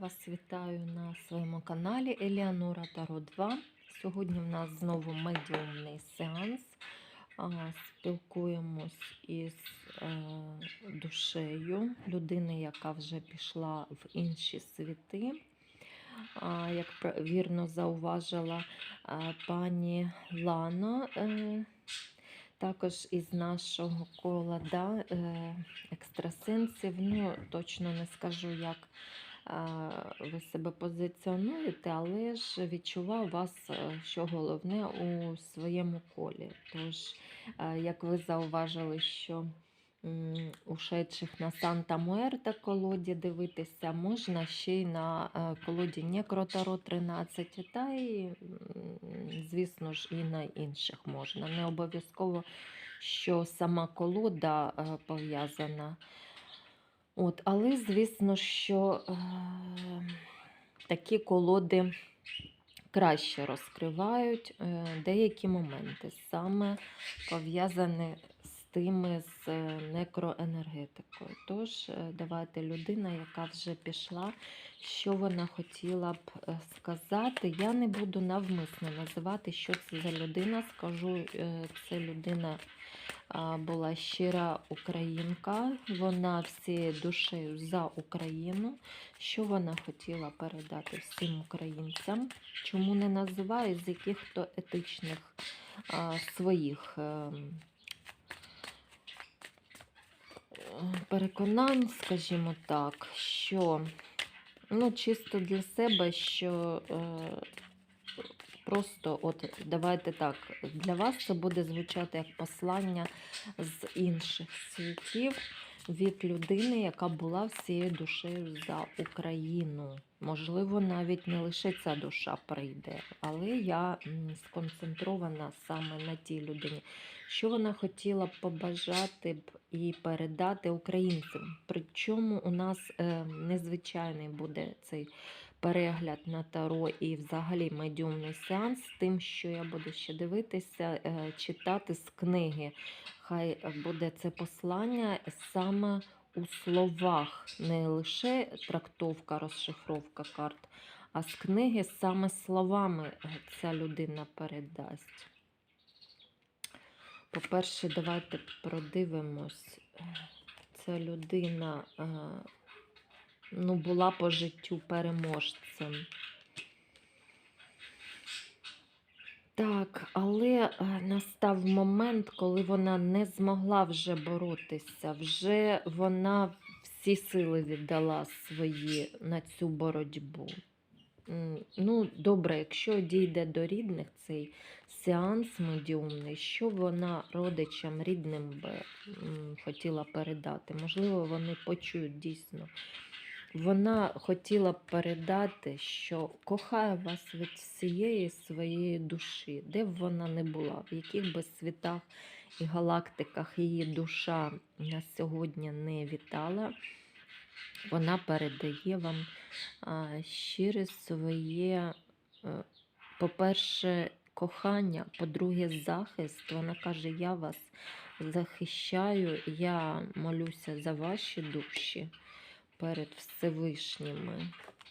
вас вітаю на своєму каналі Еліанора Таро 2. Сьогодні в нас знову медіумний сеанс. Спілкуємось із е, душею людини, яка вже пішла в інші світи. Як вірно зауважила пані Лана, е, також із нашого кола да, е, екстрасенсів. Ну, точно не скажу, як ви себе позиціонуєте, але ж відчував вас, е, що головне у своєму колі. Тож, як ви зауважили, що ушедших на Санта Муерта колоді дивитися, можна ще й на е, колоді Некротаро 13, та й, звісно ж, і на інших можна. Не обов'язково, що сама колода е, пов'язана. От, але, звісно, що е, такі колоди краще розкривають е, деякі моменти, саме пов'язані з тими з е, некроенергетикою. Тож, е, давайте людина, яка вже пішла, що вона хотіла б е, сказати. Я не буду навмисно називати, що це за людина. Скажу, е, це людина була щира українка. Вона всією душею за Україну. Що вона хотіла передати всім українцям? Чому не називаю з яких то етичних а, своїх ем, е, переконань, скажімо так, що ну, чисто для себе, що е, просто, от давайте так, для вас це буде звучати як послання з інших світів від людини, яка була всією душею за Україну. Можливо, навіть не лише ця душа прийде, але я сконцентрована саме на тій людині. Що вона хотіла б побажати б і передати українцям. Причому у нас е, незвичайний буде цей перегляд на таро і взагалі медіумний сеанс, тим, що я буду ще дивитися, е, читати з книги. Хай буде це послання саме у словах, не лише трактовка, розшифровка карт, а з книги саме словами е, ця людина передасть. По-перше, давайте продивимось. Ця людина е, ну, була по життю переможцем. Так, але е, настав момент, коли вона не змогла вже боротися. Вже вона всі сили віддала свої на цю боротьбу. Ну, добре, якщо дійде до рідних цей сеанс медіумний, що вона родичам рідним би хотіла передати? Можливо, вони почують дійсно. Вона хотіла передати, що кохає вас від всієї своєї душі, де б вона не була, в яких би світах і галактиках її душа на сьогодні не вітала. Вона передає вам щире своє, е, по-перше, кохання, по-друге, захист. Вона каже: Я вас захищаю, я молюся за ваші душі перед Всевишніми.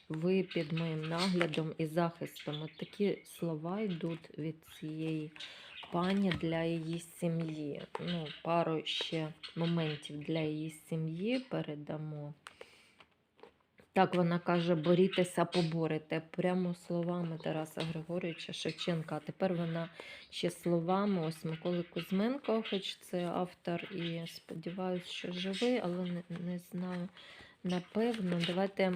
Ви під моїм наглядом і захистом. От такі слова йдуть від цієї пані для її сім'ї. Ну, пару ще моментів для її сім'ї передамо. Так вона каже: борітеся, поборете. Прямо словами Тараса Григоровича Шевченка. А тепер вона ще словами ось Миколи Кузьменко, хоч це автор, і сподіваюся, що живий, але не, не знаю. Напевно, давайте,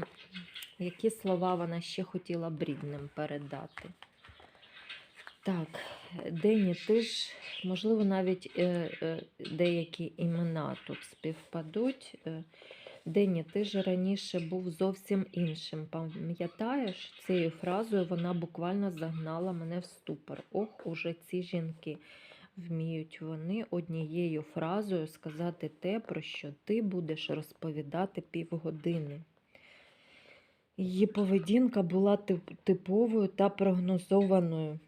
які слова вона ще хотіла б рідним передати. Так, Дені, ти ж, можливо, навіть е, е, деякі імена тут співпадуть. Е, Дені, ти ж раніше був зовсім іншим. Пам'ятаєш, цією фразою вона буквально загнала мене в ступор. Ох, уже ці жінки. Вміють вони однією фразою сказати те, про що ти будеш розповідати півгодини. Її поведінка була типовою та прогнозованою.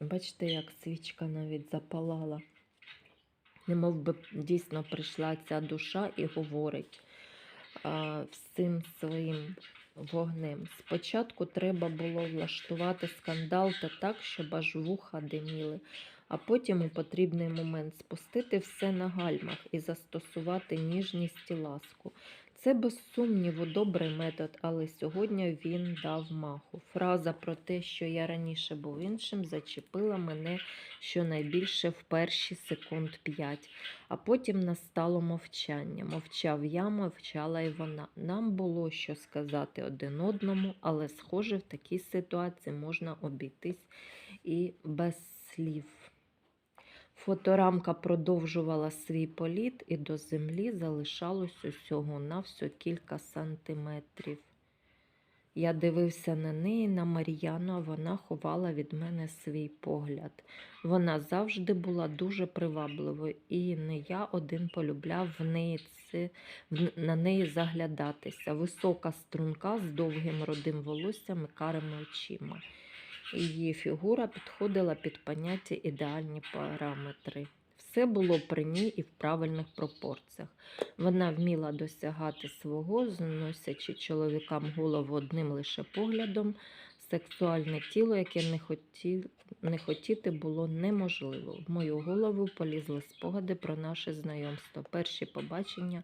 Бачите, як свічка навіть запалала. Немов би дійсно прийшла ця душа і говорить. а, всім своїм вогнем. Спочатку треба було влаштувати скандал та так, щоб аж вуха диміли, а потім у потрібний момент спустити все на гальмах і застосувати ніжність і ласку. Це без сумніву добрий метод, але сьогодні він дав маху. Фраза про те, що я раніше був іншим, зачепила мене щонайбільше в перші секунд п'ять. А потім настало мовчання. Мовчав я, мовчала і вона. Нам було що сказати один одному, але, схоже, в такій ситуації можна обійтись і без слів. Фоторамка продовжувала свій політ, і до землі залишалось усього на всього кілька сантиметрів. Я дивився на неї, на Мар'яну, а вона ховала від мене свій погляд. Вона завжди була дуже привабливою, і не я один полюбляв в неї це, на неї заглядатися. Висока струнка з довгим родим волоссям і карими очима. Її фігура підходила під поняття ідеальні параметри. Все було при ній і в правильних пропорціях. Вона вміла досягати свого, зносячи чоловікам голову одним лише поглядом. Сексуальне тіло, яке не, хоті... не хотіти було неможливо. В мою голову полізли спогади про наше знайомство, перші побачення,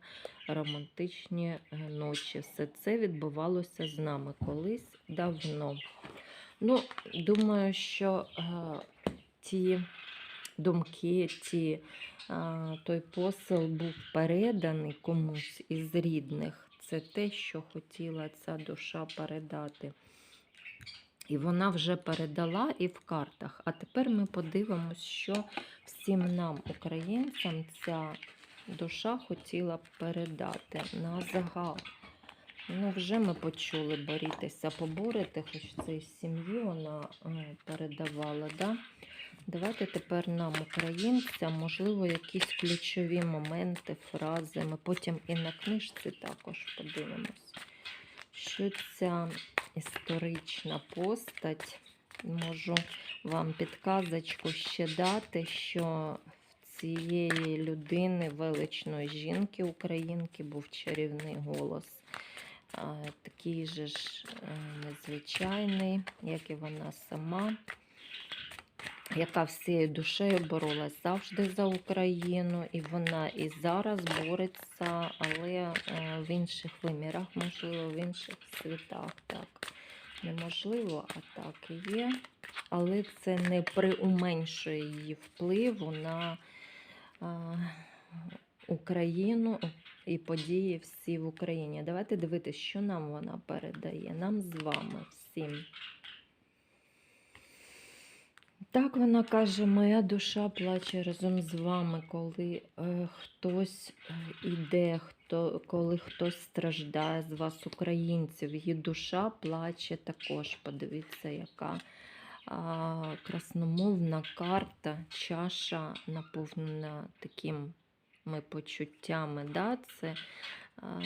романтичні е, ночі. Все це відбувалося з нами колись давно. Ну, думаю, що е, ті думки, ті, е, той посил був переданий комусь із рідних. Це те, що хотіла ця душа передати. І вона вже передала і в картах. А тепер ми подивимось, що всім нам, українцям, ця душа хотіла передати на загал. Ну, вже ми почули борітися, поборити, хоч це із сім'ї вона е, передавала. Да? Давайте тепер нам, українцям, можливо, якісь ключові моменти, фрази. Ми потім і на книжці також подивимось, що ця історична постать. Можу вам підказочку ще дати, що в цієї людини, величної жінки, українки, був чарівний голос. Такий же ж е, незвичайний, як і вона сама, яка всією душею боролась завжди за Україну, і вона і зараз бореться, але е, в інших вимірах, можливо, в інших світах. Так, неможливо, а так і є. Але це не приуменшує її впливу на а, Україну і події всі в Україні. Давайте дивитися, що нам вона передає. Нам з вами всім. Так вона каже, моя душа плаче разом з вами, коли е, хтось е, іде, хто, коли хтось страждає з вас, українців. Її душа плаче також. Подивіться, яка а, красномовна карта, чаша наповнена такими почуттями. Да? Це а,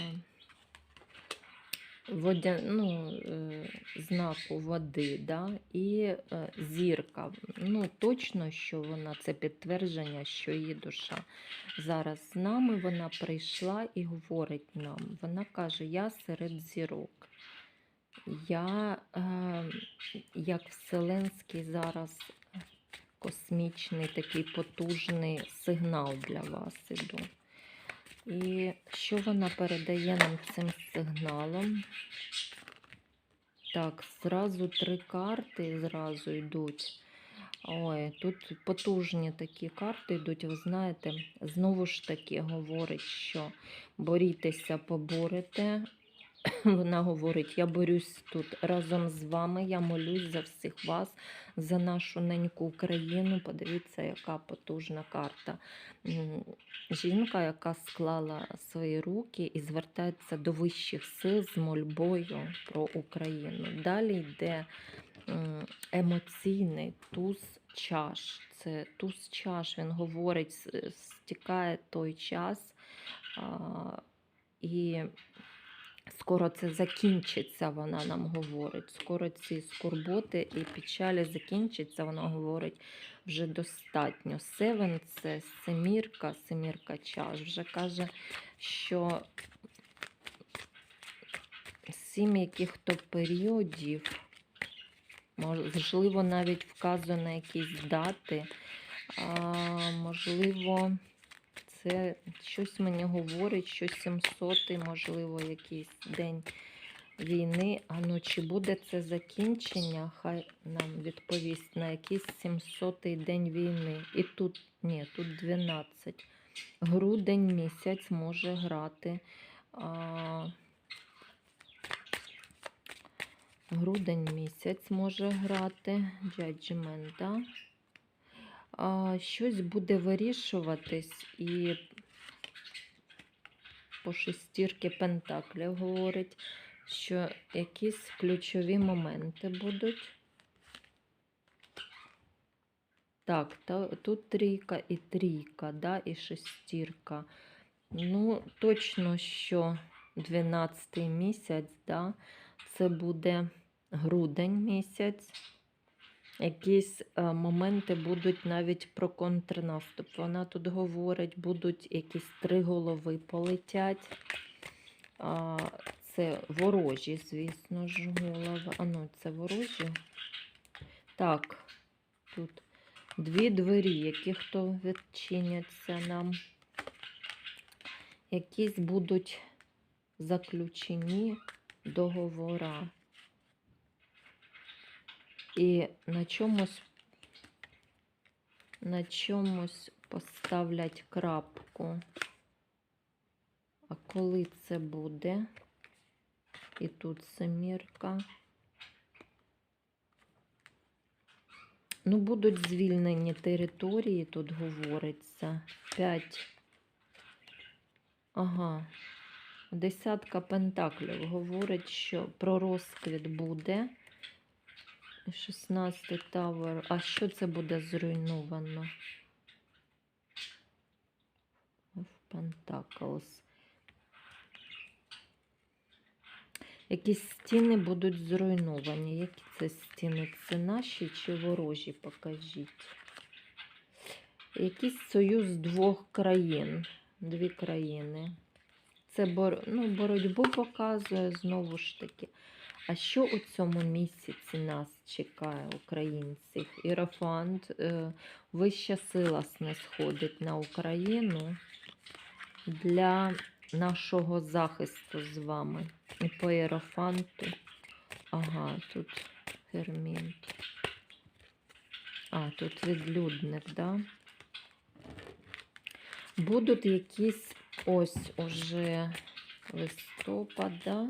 водя, ну, е, знаку води, да? і е, зірка. Ну, точно, що вона це підтвердження, що її душа зараз з нами. Вона прийшла і говорить нам. Вона каже: Я серед зірок. Я, е, як вселенський зараз космічний такий потужний сигнал для вас іду. І що вона передає нам цим сигналом? Так, зразу три карти зразу йдуть. Ой, тут потужні такі карти йдуть, ви знаєте, знову ж таки говорить, що борітеся, поборете. Вона говорить: я борюсь тут разом з вами, я молюсь за всіх вас, за нашу неньку Україну. Подивіться, яка потужна карта. Жінка, яка склала свої руки і звертається до вищих сил з мольбою про Україну. Далі йде емоційний туз чаш. Це туз чаш, він говорить, стікає той час. І скоро це закінчиться, вона нам говорить. Скоро ці скорботи і печалі закінчаться, вона говорить вже достатньо. Севен це семірка, семірка чаш. Вже каже, що сім яких-то періодів. Можливо, навіть вказано якісь дати. А, можливо, це щось мені говорить, що 700, можливо, якийсь день війни. А ну чи буде це закінчення? Хай нам відповість на якийсь 700-й день війни. І тут ні, тут 12. Грудень місяць може грати. А, грудень місяць може грати. Judgment, да? Щось буде вирішуватись і по шестірки Пентаклів говорить, що якісь ключові моменти будуть. Так, та, тут трійка і трійка, да, і шестірка. Ну, точно, що 12 місяць, да, це буде грудень місяць. Якісь е, моменти будуть навіть про контрнаступ. Вона тут говорить, будуть якісь три голови полетять. Це ворожі, звісно ж, голови. А ну, це ворожі. Так, тут дві двері, які хто відчиняться нам. Якісь будуть заключені договора. І на чомусь, на чомусь поставлять крапку. А коли це буде? І тут семірка. Ну, будуть звільнені території, тут говориться. П'ять. Ага. Десятка пентаклів говорить, що про розквіт буде. 16 тавер. А що це буде зруйновано? Пентаклс. Якісь стіни будуть зруйновані. Які це стіни? Це наші чи ворожі? Покажіть. Якийсь союз двох країн. Дві країни. Це бор... ну, боротьбу показує знову ж таки. А що у цьому місяці нас чекає, українців? Ірафант, е, вища сила сходить на Україну для нашого захисту з вами. І по іерофанту. Ага, тут фермент. А, тут відлюдник, да? Будуть якісь ось уже листопада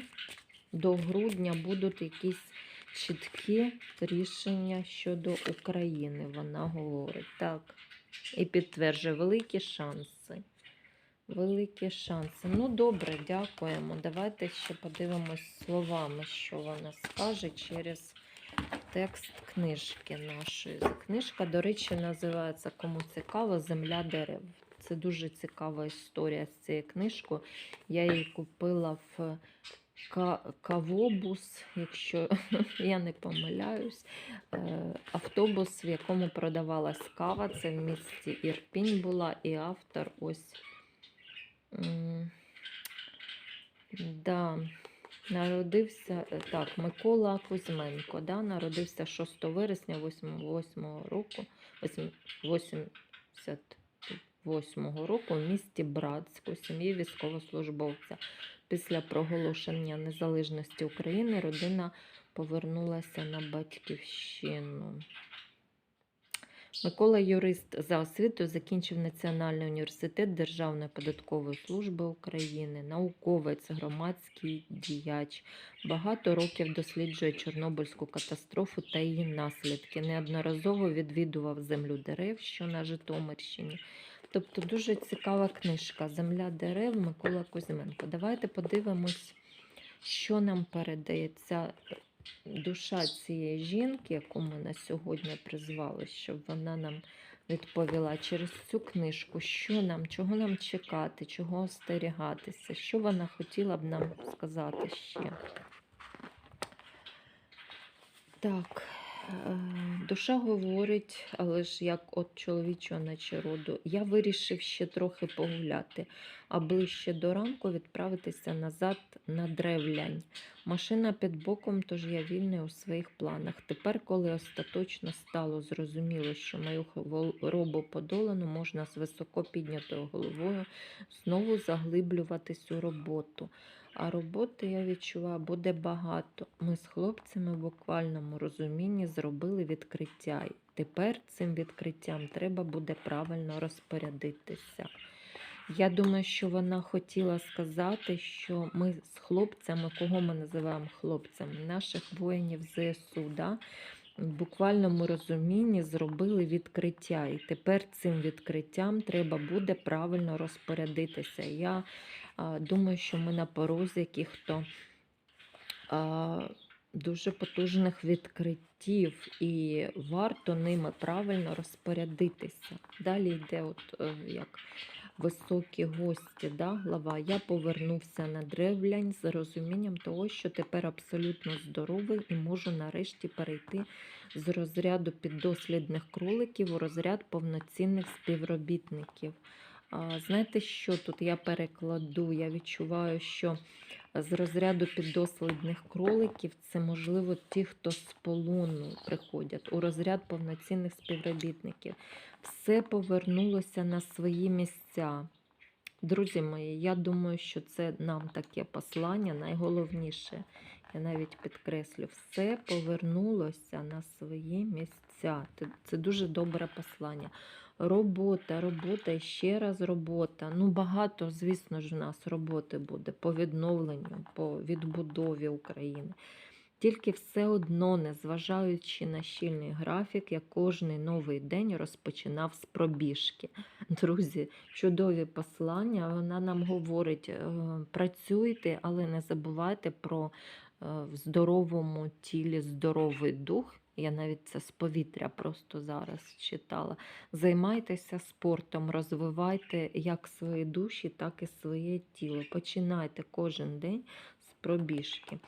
до грудня будуть якісь чіткі рішення щодо України, вона говорить. Так. І підтверджує великі шанси. Великі шанси. Ну, добре, дякуємо. Давайте ще подивимось словами, що вона скаже через текст книжки нашої. Книжка, до речі, називається Кому цікаво, Земля дерев. Це дуже цікава історія з цією книжкою. Я її купила в Кавобус, якщо я не помиляюсь, е, автобус, в якому продавалась кава. Це в місті Ірпінь була, і автор ось. Да, народився е, так, Микола Кузьменко. Да, народився 6 вересня 88 року, 88 року в місті Братськ у сім'ї військовослужбовця. Після проголошення незалежності України родина повернулася на батьківщину. Микола юрист за освітою закінчив Національний університет Державної податкової служби України, науковець, громадський діяч. Багато років досліджує Чорнобильську катастрофу та її наслідки. Неодноразово відвідував землю дерев, що на Житомирщині. Тобто дуже цікава книжка Земля дерев Микола Кузьменко. Давайте подивимось, що нам передає ця душа цієї жінки, яку ми на сьогодні призвали, щоб вона нам відповіла через цю книжку, що нам, чого нам чекати, чого остерігатися, що вона хотіла б нам сказати ще. Так, Е, Душа говорить, але ж як от чоловічого наче роду, я вирішив ще трохи погуляти, а ближче до ранку відправитися назад на древлянь. Машина під боком, тож я вільний у своїх планах. Тепер, коли остаточно стало зрозуміло, що мою хворобу подолано, можна з високо піднятою головою знову заглиблюватись у роботу. А роботи, я відчуваю, буде багато. Ми з хлопцями в буквальному розумінні зробили відкриття. І тепер цим відкриттям треба буде правильно розпорядитися. Я думаю, що вона хотіла сказати, що ми з хлопцями, кого ми називаємо хлопцями, наших воїнів ЗСУ, да, в буквальному розумінні зробили відкриття. І тепер цим відкриттям треба буде правильно розпорядитися. Я думаю, що ми на порозі яких-то дуже потужних відкриттів, і варто ними правильно розпорядитися. Далі йде, от е, як високі гості, да, глава. Я повернувся на древлянь з розумінням того, що тепер абсолютно здоровий і можу нарешті перейти з розряду піддослідних кроликів у розряд повноцінних співробітників. Знаєте, що тут я перекладу? Я відчуваю, що з розряду піддослідних кроликів це, можливо, ті, хто з полону приходять, у розряд повноцінних співробітників. Все повернулося на свої місця. Друзі мої, я думаю, що це нам таке послання найголовніше. Я навіть підкреслю, все повернулося на свої місця. Це дуже добре послання. Робота, робота ще раз робота. Ну, багато, звісно ж, у нас роботи буде по відновленню, по відбудові України. Тільки все одно, незважаючи на щільний графік, я кожний новий день розпочинав з пробіжки. Друзі, чудові послання. Вона нам говорить: е, працюйте, але не забувайте про е, в здоровому тілі здоровий дух. Я навіть це з повітря просто зараз читала. Займайтеся спортом, розвивайте як свої душі, так і своє тіло. Починайте кожен день з пробіжки.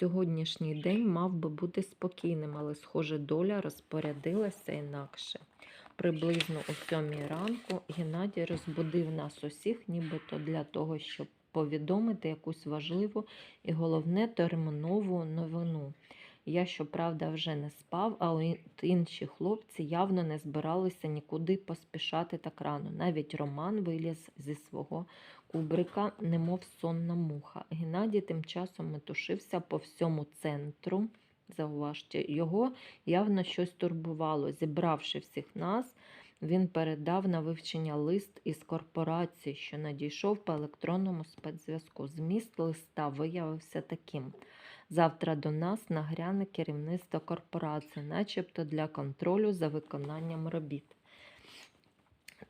Сьогоднішній день мав би бути спокійним, але, схоже, доля розпорядилася інакше. Приблизно о сьомій ранку Геннадій розбудив нас усіх, нібито для того, щоб повідомити якусь важливу і головне термінову новину. Я, щоправда, вже не спав, а інші хлопці явно не збиралися нікуди поспішати так рано. Навіть Роман виліз зі свого кубрика, немов сонна муха. Геннадій тим часом метушився по всьому центру. Зауважте, його явно щось турбувало. Зібравши всіх нас, він передав на вивчення лист із корпорації, що надійшов по електронному спецзв'язку. Зміст листа виявився таким. Завтра до нас нагряне керівництво корпорації, начебто для контролю за виконанням робіт.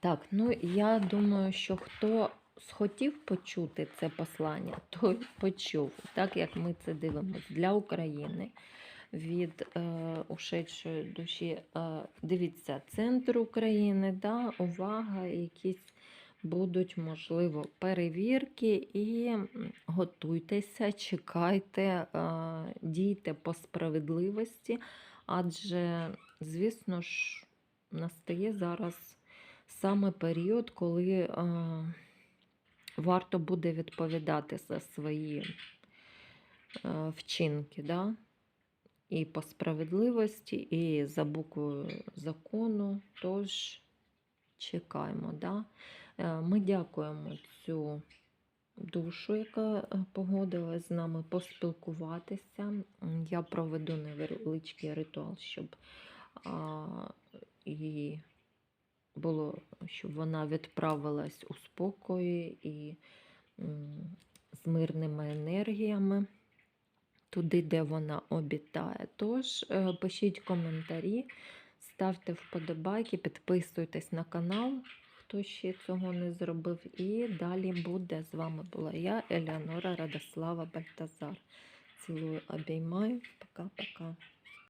Так, ну я думаю, що хто схотів почути це послання, той почув, так як ми це дивимося для України від е, ушедшої душі. Е, дивіться, центр України, да, увага, якісь будуть, можливо, перевірки і готуйтеся, чекайте, е, дійте по справедливості, адже, звісно ж, настає зараз саме період, коли е, варто буде відповідати за свої е, вчинки. Да? І по справедливості, і за буквою закону. Тож чекаємо. Да? Е, Ми дякуємо цю душу, яка е, погодилась з нами поспілкуватися. Я проведу невеличкий ритуал, щоб і було, щоб вона відправилась у спокої і з мирними енергіями туди, де вона обітає. Тож е, пишіть коментарі, ставте вподобайки, підписуйтесь на канал, хто ще цього не зробив. І далі буде. З вами була я, Елеонора Радослава Бальтазар. Цілую, обіймаю. Пока-пока.